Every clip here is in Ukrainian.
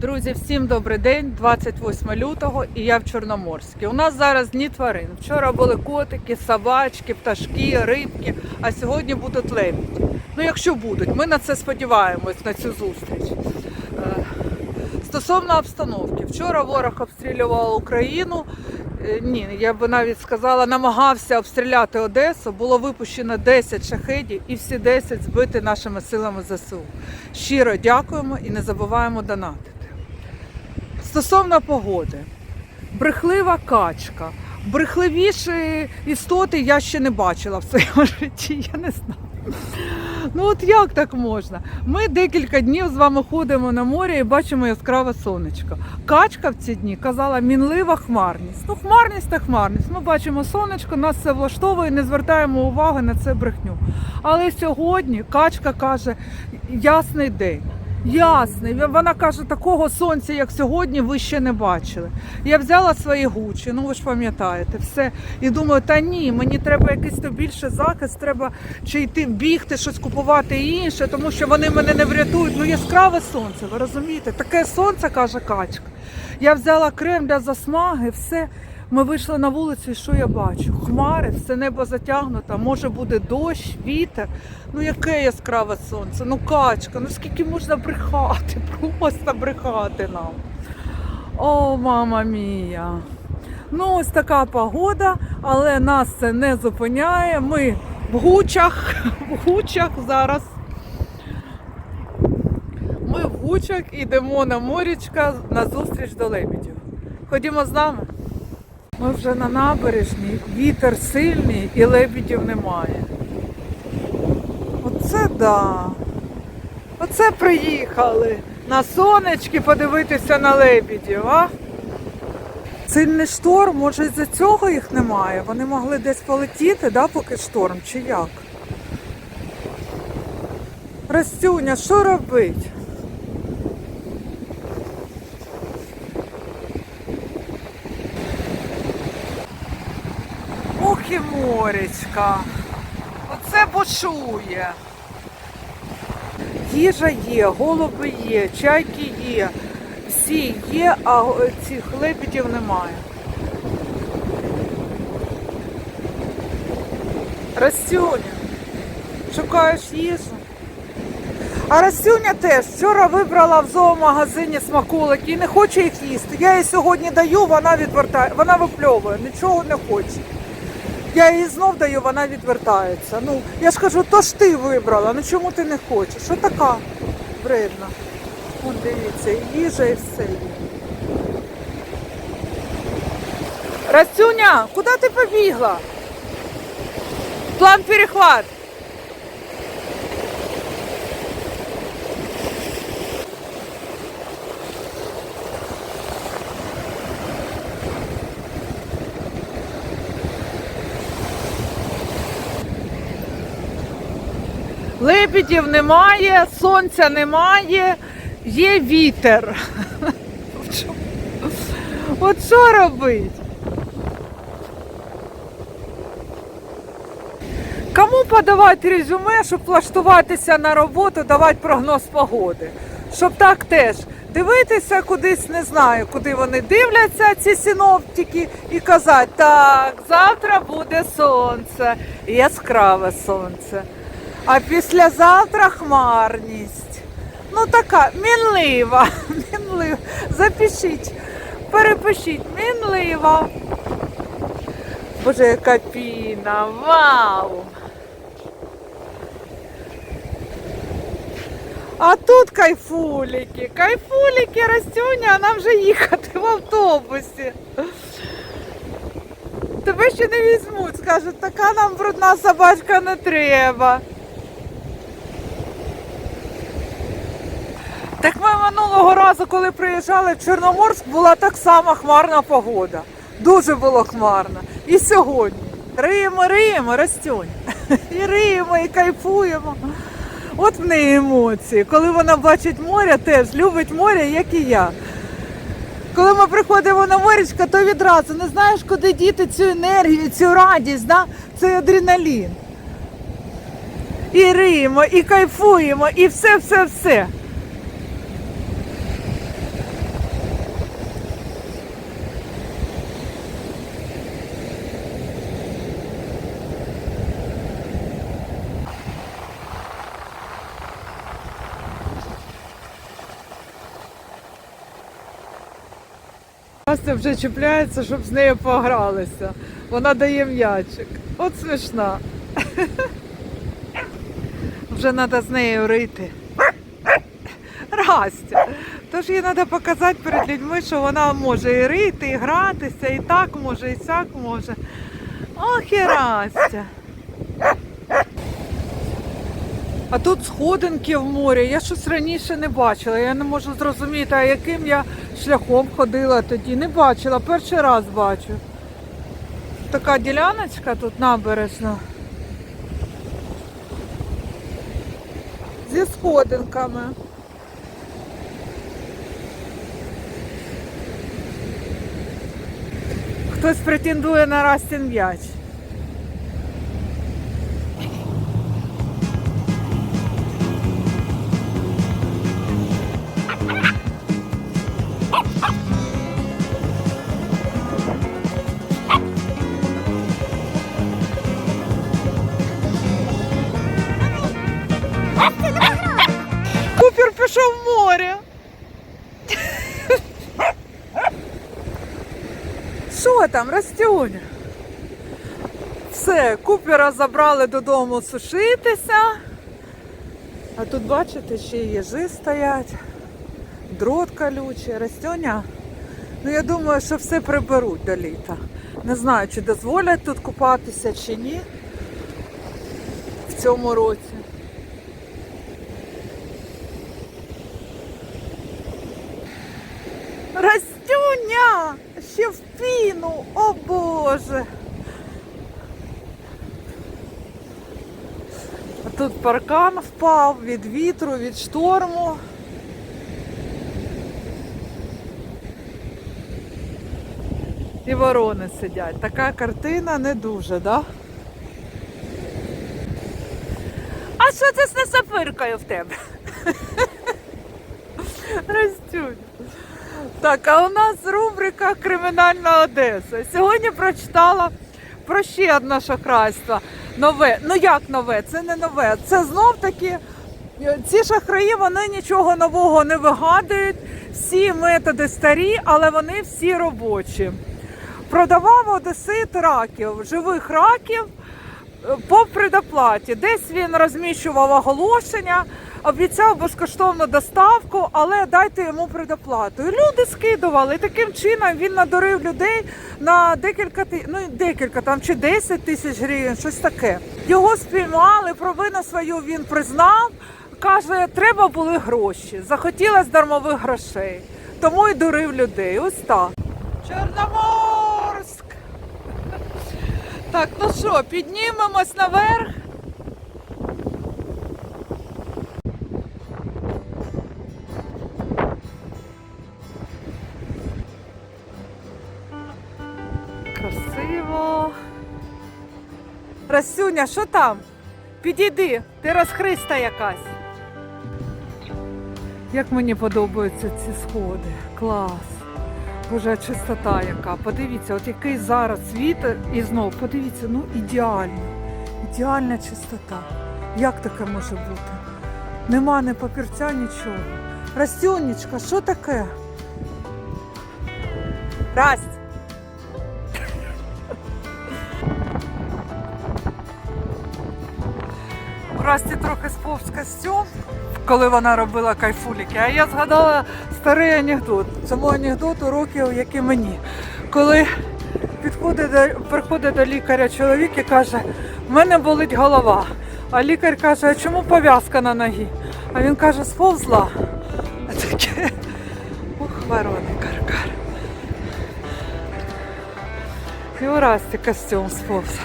Друзі, всім добрий день, 28 лютого, і я в Чорноморській. У нас зараз дні тварин. Вчора були котики, собачки, пташки, рибки, а сьогодні будуть лебідь. Ну, якщо будуть, ми на це сподіваємось, на цю зустріч. Е, Стосовно обстановки, вчора ворог обстрілював Україну. Е, Ні, я би навіть сказала, намагався обстріляти Одесу. Було випущено 10 шахедів і всі 10 збиті нашими силами ЗСУ. Щиро дякуємо і не забуваємо донатити. Стосовно погоди, брехлива качка. Брехливіші істоти я ще не бачила в своєму житті, я не знаю. Ну от як так можна? Ми декілька днів з вами ходимо на море і бачимо яскраве сонечко. Качка в ці дні казала мінлива хмарність. Ну, хмарність та хмарність. Ми бачимо сонечко, нас це влаштовує, не звертаємо уваги на це брехню. Але сьогодні качка каже ясний день. Ясний. Вона каже, такого сонця, як сьогодні, ви ще не бачили. Я взяла свої гучі, ну ви ж пам'ятаєте, все. І думаю, та ні, мені треба якийсь то більше захист, треба чи йти бігти, щось купувати інше, тому що вони мене не врятують. Ну яскраве сонце, ви розумієте? Таке сонце, каже качка. Я взяла крем для засмаги, все. Ми вийшли на вулицю, і що я бачу? Хмари, все небо затягнуто, може буде дощ, вітер. Ну яке яскраве сонце, ну качка, ну скільки можна брехати, просто брехати нам. О, мама мія. Ну, ось така погода, але нас це не зупиняє. Ми в гучах, в гучах зараз. Ми в гучах ідемо на морічка на зустріч до лебідів. Ходімо з нами. Ми вже на набережній, вітер сильний і лебідів немає. Оце да. Оце приїхали на сонечки подивитися на лебідів, а? Сильний шторм, може із-за цього їх немає. Вони могли десь полетіти, да, поки шторм, чи як? Растюня, що робить? І моречка. Оце бушує. Їжа є, голуби є, чайки є, всі є, а цих лебедів немає. Растюня, шукаєш їжу? А Растюня теж вчора вибрала в зоомагазині смаколики і не хоче їх їсти. Я їй сьогодні даю, вона відвертає, вона випльовує, нічого не хоче. Я їй знов даю, вона відвертається. Ну, я ж кажу, то ж ти вибрала, ну чому ти не хочеш? Що така вредна? От дивіться, і їжа і все Расюня, куди ти побігла? План перехват. Лебідів немає, сонця немає, є вітер. От що робить? Кому подавати резюме, щоб влаштуватися на роботу, давати прогноз погоди? Щоб так теж дивитися кудись, не знаю, куди вони дивляться, ці синоптики, і казати, так, завтра буде сонце, яскраве сонце. А післязавтра хмарність. Ну така мінлива. мінлива. Запишіть, перепишіть, мінлива. Боже, яка піна, вау! А тут кайфуліки, кайфуліки, Растюня, а нам вже їхати в автобусі. Тебе ще не візьмуть, скажуть, така нам брудна собачка не треба. Так ми минулого разу, коли приїжджали в Чорноморськ, була так само хмарна погода. Дуже було хмарно. І сьогодні. Риємо, риємо, ростюнь. І риємо, і кайфуємо. От в неї емоції. Коли вона бачить море, теж любить море, як і я. Коли ми приходимо на моречко, то відразу не знаєш, куди діти цю енергію, цю радість, да? цей адреналін. І риємо, і кайфуємо, і все, Настя вже чіпляється, щоб з нею погралися. Вона дає м'ячик. От смішна. Вже треба з нею рити. Растя. Тож їй треба показати перед людьми, що вона може і рити, і гратися, і так може, і сяк може. Ох і Растя. А тут сходинки в морі. Я щось раніше не бачила. Я не можу зрозуміти, а яким я шляхом ходила тоді. Не бачила, перший раз бачу. Така діляночка тут набережна. Зі сходинками. Хтось претендує на Растін Що там, Растюня? Все, купера забрали додому сушитися. А тут, бачите, ще й їжі стоять, дрот колючий, Растюня. Ну, я думаю, що все приберуть до літа. Не знаю, чи дозволять тут купатися, чи ні в цьому році. Растюня! Ще! О Боже! Тут паркан впав від вітру, від шторму. І ворони сидять. Така картина не дуже, да? А що це з несапиркою в тебе? Растюня. Так, а у нас рубрика Кримінальна Одеса. Сьогодні прочитала про ще одне шахрайство. Нове. Ну як нове? Це не нове. Це знов таки е, ці шахраї вони нічого нового не вигадують. Всі методи старі, але вони всі робочі. Продавав одесит раків, живих раків по предоплаті. Десь він розміщував оголошення, обіцяв безкоштовну доставку, але дайте йому предоплату. І люди скидували. Таким чином він надурив людей на декілька ну декілька там чи 10 тисяч гривень, щось таке. Його спіймали, провину свою він признав. Каже, треба були гроші. Захотілось дармових грошей. Тому і дурив людей. Ось так. Чорноморськ! Так, ну що, піднімемось наверх. Красиво. Расюня, що там? Підійди, ти розхриста якась. Як мені подобаються ці сходи. Клас. Боже, чистота яка. Подивіться, от який зараз вітер і знов, подивіться, ну ідеально. Ідеальна чистота. Як таке може бути? Нема ні папірця, нічого. Растюнечка, що таке? Расть! У Расті трохи сповз костюм, коли вона робила кайфуліки. А я згадала старий анекдот. Цьому анекдоту років, як і мені. Коли підходить до, приходить до лікаря чоловік і каже, в мене болить голова. А лікар каже, а чому пов'язка на ногі? А він каже, сповзла. А таке, ух, ворони каркар. І у Расті костюм сповз.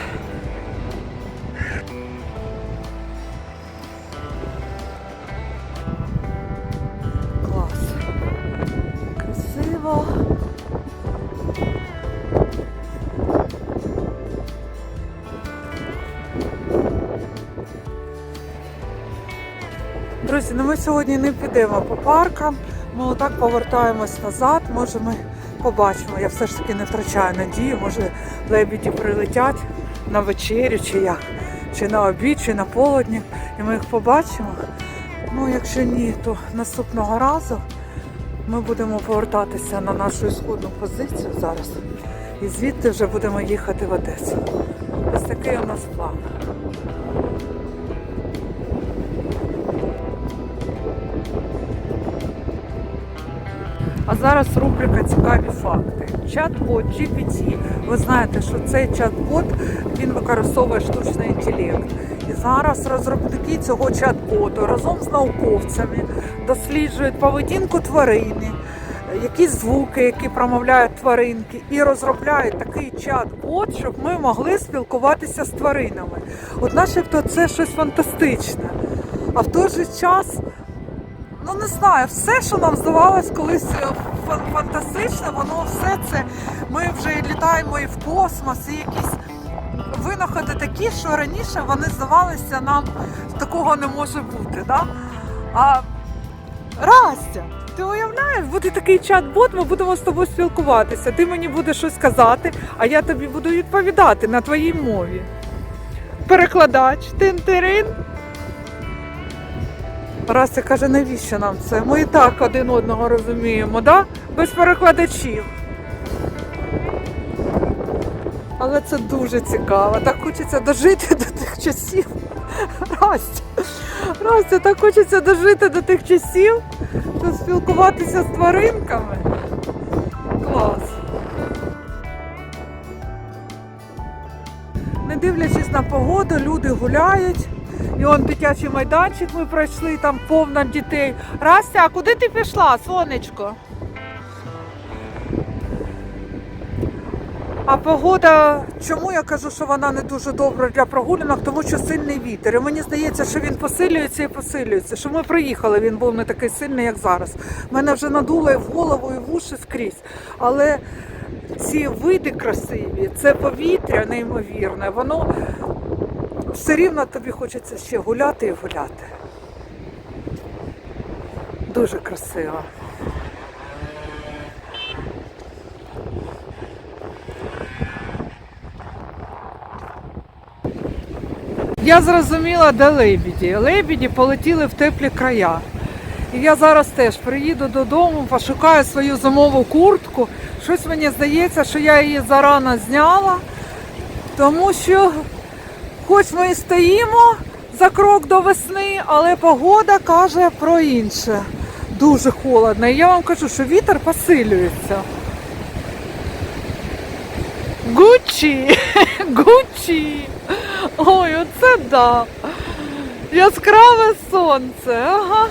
Друзі, ну ми сьогодні не підемо по паркам. Ми отак повертаємось назад. Може ми побачимо. Я все ж таки не втрачаю надію. Може лебіді прилетять на вечерю чи як. Чи на обід, чи на полудні. І ми їх побачимо. Ну, якщо ні, то наступного разу Ми будемо повертатися на нашу ісходну позицію зараз. І звідти вже будемо їхати в Одесу. Ось такий у нас план. Зараз рубрика Цікаві факти. Чат-бот GPT. Ви знаєте, що цей чат-бот він використовує штучний інтелект. І зараз розробники цього чат-боту разом з науковцями досліджують поведінку тварини, якісь звуки, які промовляють тваринки, і розробляють такий чат-бот, щоб ми могли спілкуватися з тваринами. От начебто це щось фантастичне. А в той же час ну не знаю, все, що нам здавалось колись е, фантастичне, воно все це. Ми вже літаємо і в космос, і якісь винаходи такі, що раніше вони здавалися нам такого не може бути. Да? А Растя, ти уявляєш, буде такий чат-бот, ми будемо з тобою спілкуватися. Ти мені будеш щось казати, а я тобі буду відповідати на твоїй мові. Перекладач, тин-тирин. Растя каже, навіщо нам це? Ми і так один одного розуміємо, да? без перекладачів. Але це дуже цікаво. Так хочеться дожити до тих часів. Растя, Растя, так хочеться дожити до тих часів, щоб спілкуватися з тваринками. Клас. Не дивлячись на погоду, люди гуляють. І он дитячий майданчик ми пройшли, там повно дітей. Растя, а куди ти пішла, сонечко? А погода, чому я кажу, що вона не дуже добра для прогулянок, тому що сильний вітер. І мені здається, що він посилюється і посилюється. Що ми приїхали, він був не такий сильний, як зараз. Мене вже надуло і в голову, і в уші скрізь. Але ці види красиві, це повітря неймовірне, воно все рівно тобі хочеться ще гуляти і гуляти. Дуже красиво. Я зрозуміла, де лебіді. Лебіді полетіли в теплі края. І я зараз теж приїду додому, пошукаю свою зимову куртку. Щось мені здається, що я її зарано зняла, тому що хоч ми і стоїмо за крок до весни, але погода каже про інше. Дуже холодно. І я вам кажу, що вітер посилюється. Гучі! Гучі! Ой, оце да! Яскраве сонце, ага.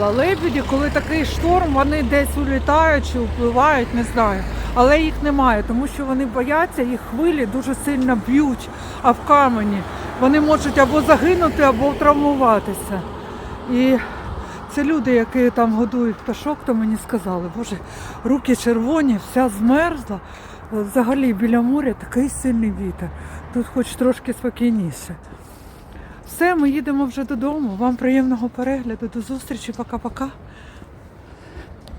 З'ясувала. Лебіді, коли такий шторм, вони десь улітають чи впливають, не знаю. Але їх немає, тому що вони бояться, їх хвилі дуже сильно б'ють, а в камені вони можуть або загинути, або травмуватися. І це люди, які там годують пташок, то мені сказали, боже, руки червоні, вся змерзла. Взагалі біля моря такий сильний вітер. Тут хоч трошки спокійніше. Все, ми їдемо вже додому. Вам приємного перегляду. До зустрічі, пока-пока.